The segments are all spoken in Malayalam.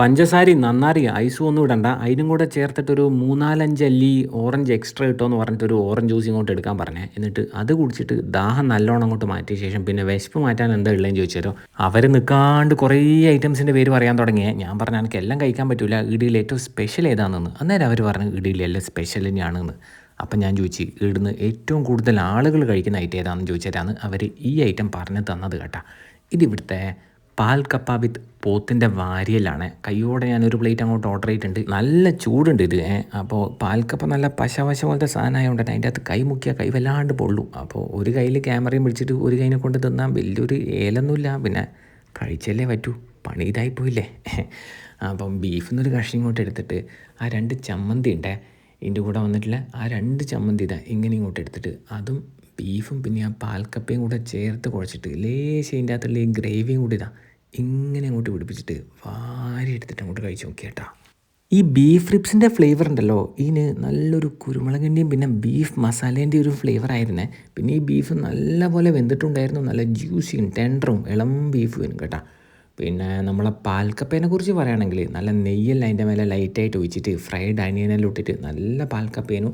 പഞ്ചസാരി നന്നാറി ഐസും ഒന്നും ഇടണ്ട. അതിനും കൂടെ ചേർത്തിട്ടൊരു മൂന്നാലഞ്ച് അല്ലി ഓറഞ്ച് എക്സ്ട്രാ ഇട്ടോന്ന് പറഞ്ഞിട്ട് ഒരു ഓറഞ്ച് ജ്യൂസ് ഇങ്ങോട്ട് എടുക്കാൻ പറഞ്ഞേ. എന്നിട്ട് അത് കുടിച്ചിട്ട് ദാഹം നല്ലോണം അങ്ങോട്ട് മാറ്റിയ ശേഷം പിന്നെ വിശപ്പ് മാറ്റാൻ എന്താ ഉള്ളതെന്ന് ചോദിച്ചാലോ അവർ നിൽക്കാണ്ട് കുറേ ഐറ്റംസിന്റെ പേര് പറയാൻ തുടങ്ങിയേ. ഞാൻ പറഞ്ഞ എനിക്ക് എല്ലാം കഴിക്കാൻ പറ്റില്ല ഇടിയിൽ ഏറ്റവും സ്പെഷ്യൽ ഏതാണെന്ന്? അന്നേരം അവർ പറഞ്ഞു ഇടിയിൽ എല്ലാം സ്പെഷ്യൽ തന്നെയാണെന്ന്. അപ്പം ഞാൻ ചോദിച്ചു ഇവിടുന്ന് ഏറ്റവും കൂടുതൽ ആളുകൾ കഴിക്കുന്ന ഐറ്റം ഏതാണെന്ന് ചോദിച്ചാലാണ് അവർ ഈ ഐറ്റം പറഞ്ഞു തന്നത് കേട്ടാ. ഇതിവിടുത്തെ പാൽ കപ്പ വിത്ത് പോത്തിന്റെ വാരിയലാണ് കയ്യോടെ ഞാനൊരു പ്ലേറ്റ് അങ്ങോട്ട് ഓർഡർ ചെയ്തിട്ടുണ്ട്. നല്ല ചൂടുണ്ട് ഇത് അപ്പോൾ പാൽക്കപ്പ നല്ല പശവശ പോലത്തെ സാധനമായതുകൊണ്ട് തന്നെ അതിന്റെ അകത്ത് കൈ മുക്കിയാൽ കൈ വല്ലാണ്ട് പൊള്ളും. അപ്പോൾ ഒരു കയ്യിൽ ക്യാമറയും പിടിച്ചിട്ട് ഒരു കൈനെ കൊണ്ട് തിന്നാൻ വലിയൊരു ഏലൊന്നുമില്ല. പിന്നെ കഴിച്ചല്ലേ പറ്റൂ. പണി ഇതായി പോയില്ലേ. അപ്പം ബീഫിൽ നിന്നൊരു കഷ്ണം ഇങ്ങോട്ട് എടുത്തിട്ട് ആ രണ്ട് ചമ്മന്തി ഉണ്ടേ ഇതിന്റെ കൂടെ വന്നിട്ടുള്ള ആ രണ്ട് ചമ്മന്തി ഇതാ ഇങ്ങനെ ഇങ്ങോട്ട് എടുത്തിട്ട് അതും ബീഫും പിന്നെ ആ പാൽക്കപ്പയും കൂടെ ചേർത്ത് കുഴച്ചിട്ട് ലേശം ഇതിന്റെ അകത്തുള്ള ഈ ഗ്രേവിയും കൂടി ഇതാ ഇങ്ങനെ അങ്ങോട്ട് പിടിപ്പിച്ചിട്ട് വാരി എടുത്തിട്ട് അങ്ങോട്ട് കഴിച്ച് നോക്കിയേട്ടാ. ഈ ബീഫ് റിപ്സിന്റെ ഫ്ലേവർ ഉണ്ടല്ലോ ഇതിന് നല്ലൊരു കുരുമുളകിന്റെയും പിന്നെ ബീഫ് മസാലേന്റെയും ഒരു ഫ്ലേവർ ആയിരുന്നേ. പിന്നെ ഈ ബീഫ് നല്ലപോലെ വെന്തിട്ടുണ്ടായിരുന്നു നല്ല ജ്യൂസിയും ടെൻഡറും ഇളം ബീഫും കേട്ടോ. പിന്നെ നമ്മളെ പാൽക്കപ്പേനെ കുറിച്ച് പറയുകയാണെങ്കിൽ നല്ല നെയ്യെല്ലാം അതിന്റെ മേലെ ലൈറ്റായിട്ട് ഒഴിച്ചിട്ട് ഫ്രൈഡ് അനിയനെല്ലാം ഇട്ടിട്ട് നല്ല പാൽക്കപ്പേനും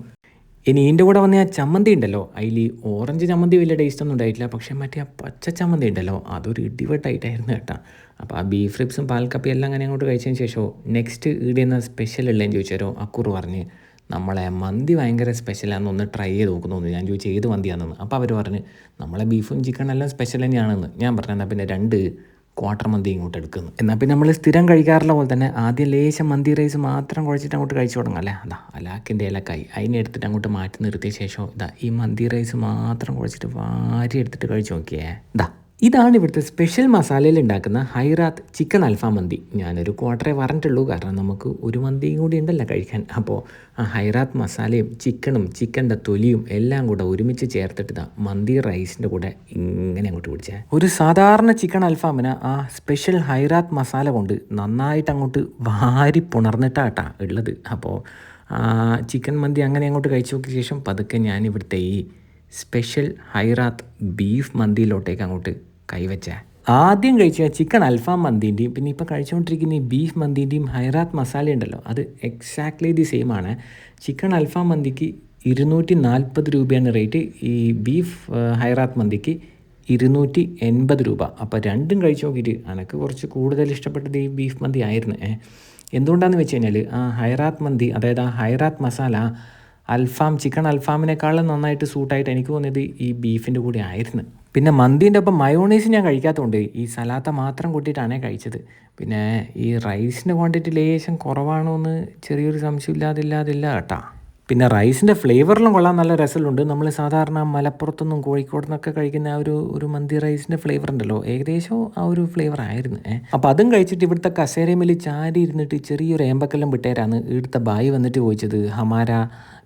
ഇനി ഇതിന്റെ കൂടെ വന്ന ആ ചമ്മന്തി ഉണ്ടല്ലോ അതിൽ ഓറഞ്ച് ചമ്മന്തി വലിയ ടേസ്റ്റ് ഒന്നും ഉണ്ടായിട്ടില്ല പക്ഷേ മറ്റേ ആ പച്ച ചമ്മന്തി ഉണ്ടല്ലോ അതൊരു ഇടിവെട്ടായിട്ടായിരുന്നു കേട്ടോ. അപ്പോൾ ആ ബീഫ് റിപ്സും പാൽക്കപ്പി എല്ലാം അങ്ങനെ അങ്ങോട്ട് കഴിച്ചതിന് ശേഷമോ നെക്സ്റ്റ് ഈടെ നിന്ന് സ്പെഷ്യൽ ഉള്ളതെന്ന് ചോദിച്ചാലോ അക്കൂർ പറഞ്ഞ് നമ്മളെ മന്തി ഭയങ്കര സ്പെഷ്യലാണെന്ന് ഒന്ന് ട്രൈ ചെയ്ത് നോക്കുന്നു ഞാൻ ചോദിച്ചു ഏത് മന്തിയാണെന്ന്? അപ്പോൾ അവർ പറഞ്ഞ് നമ്മളെ ബീഫും ചിക്കനും എല്ലാം സ്പെഷ്യൽ തന്നെയാണെന്ന്. ഞാൻ പറഞ്ഞു എന്നാൽ പിന്നെ രണ്ട് ക്വാർട്ടർ മന്തി ഇങ്ങോട്ട് എടുക്കുന്നു. എന്നാൽ പിന്നെ നമ്മൾ സ്ഥിരം കഴിക്കാറുള്ള പോലെ തന്നെ ആദ്യം ലേശം മന്തി റൈസ് മാത്രം കുഴച്ചിട്ട് അങ്ങോട്ട് കഴിച്ചു തുടങ്ങും അല്ലേ? അതാ അലാക്കിന്റെ ഇലക്കായി അതിനെ എടുത്തിട്ട് അങ്ങോട്ട് മാറ്റി നിർത്തിയ ശേഷം ഇതാ ഈ മന്തി റൈസ് മാത്രം കുഴച്ചിട്ട് വാരി എടുത്തിട്ട് കഴിച്ചു നോക്കിയേ. ഇതാ ഇതാണ് ഇവിടുത്തെ സ്പെഷ്യൽ മസാലയിൽ ഉണ്ടാക്കുന്ന ഹൈറാത്ത് ചിക്കൻ അൽഫാം മന്തി. ഞാനൊരു ക്വാർട്ടറേ പറഞ്ഞിട്ടുള്ളൂ. കാരണം നമുക്ക് ഒരു മന്തിയും കൂടി ഉണ്ടല്ലോ കഴിക്കാൻ. അപ്പോൾ ആ ഹൈറാത്ത് മസാലയും ചിക്കനും ചിക്കന്റെ തൊലിയും എല്ലാം കൂടെ ഒരുമിച്ച് ചേർത്തിട്ട് ഇതാ മന്തി റൈസിന്റെ കൂടെ ഇങ്ങനെ അങ്ങോട്ട് പിടിച്ചേ. ഒരു സാധാരണ ചിക്കൻ അൽഫാമിന് ആ സ്പെഷ്യൽ ഹൈറാത്ത് മസാല കൊണ്ട് നന്നായിട്ട് അങ്ങോട്ട് വാരി പുണർന്നിട്ടാട്ടാ ഉള്ളത്. അപ്പോൾ ചിക്കൻ മന്തി അങ്ങനെ അങ്ങോട്ട് കഴിച്ചു നോക്കിയ ശേഷം പതുക്കെ ഞാൻ ഇവിടുത്തെ ഈ സ്പെഷ്യൽ ഹൈറാത്ത് ബീഫ് മന്തിയിലോട്ടേക്ക് അങ്ങോട്ട് കൈവച്ച. ആദ്യം കഴിച്ച ചിക്കൻ അൽഫാം മന്തിന്റെയും പിന്നെ ഇപ്പോൾ കഴിച്ചുകൊണ്ടിരിക്കുന്ന ഈ ബീഫ് മന്തിന്റെയും ഹൈറാത്ത് മസാല ഉണ്ടല്ലോ അത് എക്സാക്ട്ലി ദി സെയിം ആണ്. ചിക്കൻ അൽഫാം മന്തിക്ക് ഇരുന്നൂറ്റി നാൽപ്പത് രൂപയാണ് റേറ്റ് ഈ ബീഫ് ഹൈറാത്ത് മന്തിക്ക് ഇരുന്നൂറ്റി എൺപത് രൂപ. അപ്പോൾ രണ്ടും കഴിച്ച് നോക്കിയിട്ട് എനിക്ക് കുറച്ച് കൂടുതൽ ഇഷ്ടപ്പെട്ടത് ഈ ബീഫ് മന്തി ആയിരുന്നു. എന്തുകൊണ്ടാണെന്ന് വെച്ച് കഴിഞ്ഞാൽ ആ ഹൈറാത്ത് മന്തി അതായത് ആ ഹൈറാത്ത് മസാല അൽഫാം ചിക്കൻ അൽഫാമിനേക്കാളും നന്നായിട്ട് സൂട്ടായിട്ട് എനിക്ക് തോന്നിയത് ഈ ബീഫിന്റെ കൂടെ ആയിരുന്നു. പിന്നെ മന്തിന്റെ ഒപ്പം മയോണൈസ് ഞാൻ കഴിക്കാത്തതുകൊണ്ട് ഈ സലാത്ത മാത്രം കൂട്ടിയിട്ടാണ് കഴിച്ചത്. പിന്നെ ഈ റൈസിന്റെ ക്വാണ്ടിറ്റി ലേശം കുറവാണോ എന്ന് ചെറിയൊരു സംശയം ഇല്ലാതില്ലാതില്ല കേട്ടാ. പിന്നെ റൈസിന്റെ ഫ്ലേവറിലും കൊള്ളാൻ നല്ല രസമുണ്ട്. നമ്മൾ സാധാരണ മലപ്പുറത്തുനിന്നും കോഴിക്കോട് നിന്നൊക്കെ കഴിക്കുന്ന ആ ഒരു ഒരു മന്തി റൈസിന്റെ ഫ്ലേവർ ഉണ്ടല്ലോ. ഏകദേശം ആ ഒരു ഫ്ലേവർ ആയിരുന്നു അപ്പോൾ അതും കഴിച്ചിട്ട് ഇവിടുത്തെ കസേരമേൽ ചാരി ഇരുന്നിട്ട് ചെറിയൊരു ഏമ്പക്കെല്ലാം വിട്ടേരാന്ന് ഇവിടുത്തെ ബായി വന്നിട്ട് ചോദിച്ചത് ഹമാര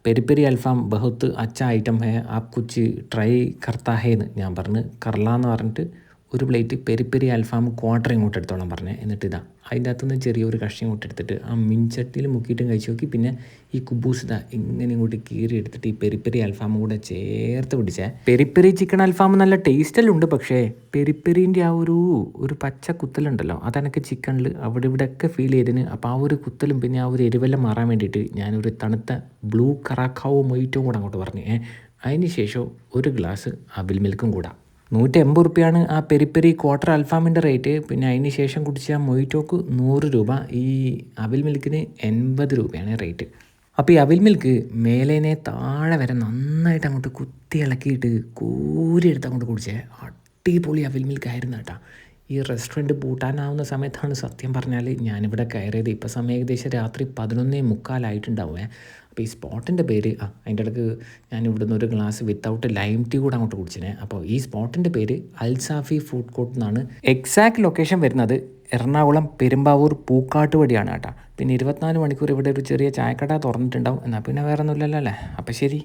പെരി പെരി അൽഫാം ബഹുത്ത് അച്ച ഐറ്റം ഹേ ആപ് കുച്ച് ട്രൈ കർത്താ ഹേന്ന് ഞാൻ പറഞ്ഞ്. കർല എന്ന് പറഞ്ഞിട്ട് ഒരു പ്ലേറ്റ് പെരി പെരി അൽഫാം ക്വാർട്ടർ ഇങ്ങോട്ട് എടുത്തോളാം പറഞ്ഞേ. എന്നിട്ട് ഇതാ അതിന്റെ അകത്തുനിന്ന് ചെറിയൊരു കഷ്ണം ഇങ്ങോട്ട് എടുത്തിട്ട് ആ മിൻചട്ടിയിൽ മുക്കിയിട്ടും കഴിച്ച് നോക്കി. പിന്നെ ഈ കുബൂസ് ഇതാ ഇങ്ങനെ ഇങ്ങോട്ട് കീറി എടുത്തിട്ട് ഈ പെരി പെരി അൽഫാം കൂടെ ചേർത്ത് പിടിച്ചേ. പെരി പെരി ചിക്കൻ അൽഫാം നല്ല ടേസ്റ്റെല്ലാം ഉണ്ട് പക്ഷേ പെരി പെരിന്റെ ആ ഒരു ഒരു പച്ച കുത്തലുണ്ടല്ലോ അതെനിക്ക് ചിക്കനിൽ അവിടെ ഇവിടെയൊക്കെ ഫീൽ ചെയ്തിന് അപ്പോൾ ആ ഒരു കുത്തലും പിന്നെ ആ ഒരു എരിവെല്ലാം മാറാൻ വേണ്ടിയിട്ട് ഞാനൊരു തണുത്ത ബ്ലൂ കറാക്കാവോ മൊയ്റ്റോ കൂടെ അങ്ങോട്ട് പറഞ്ഞു. ഏ അതിന് ശേഷം ഒരു ഗ്ലാസ് അബിൽ മിൽക്കും കൂടാ. നൂറ്റി എൺപത് റുപ്യാണ് ആ പെരിപ്പെരി ക്വാർട്ടർ അൽഫാമിന്റെ റേറ്റ് പിന്നെ അതിന് ശേഷം കുടിച്ച മൊയ്റ്റോക്ക് നൂറ് രൂപ. ഈ അവിൽ മിൽക്കിന് എൺപത് രൂപയാണ് റേറ്റ് അപ്പോൾ ഈ അവിൽ മിൽക്ക് മേലേനെ താഴെ വരെ നന്നായിട്ട് അങ്ങോട്ട് കുത്തി ഇളക്കിയിട്ട് കൂരിയെടുത്ത് അങ്ങോട്ട് കുടിച്ചേ. അടിപൊളി അവിൽ മിൽക്ക് ആയിരുന്നു കേട്ടോ. ഈ റെസ്റ്റോറന്റ് പൂട്ടാനാവുന്ന സമയത്താണ് സത്യം പറഞ്ഞാൽ ഞാനിവിടെ കയറിയത്. ഇപ്പോൾ സമയം ഏകദേശം രാത്രി പതിനൊന്നേ മുക്കാലായിട്ടുണ്ടാവുമേ അപ്പോൾ ഈ സ്പോട്ടിന്റെ പേര് ആ അതിന്റെ ഇടയ്ക്ക് ഞാൻ ഇവിടുന്ന് ഒരു ഗ്ലാസ് വിത്തൗട്ട് ലൈം ടീ കൂടെ അങ്ങോട്ട് കുടിച്ചിനെ. അപ്പോൾ ഈ സ്പോട്ടിന്റെ പേര് അൽസാഫി ഫുഡ് കോർട്ട് എന്നാണ്. എക്സാക്ട് ലൊക്കേഷൻ വരുന്നത് എറണാകുളം പെരുമ്പാവൂർ പൂക്കാട്ടുപടിയാണ് കേട്ടോ. പിന്നെ ഇരുപത്തിനാല് മണിക്കൂർ ഇവിടെ ഒരു ചെറിയ ചായക്കട തുറന്നിട്ടുണ്ടാവും. എന്നാൽ പിന്നെ വേറെ ഒന്നുമില്ലല്ലോ അല്ലേ? അപ്പോൾ ശരി.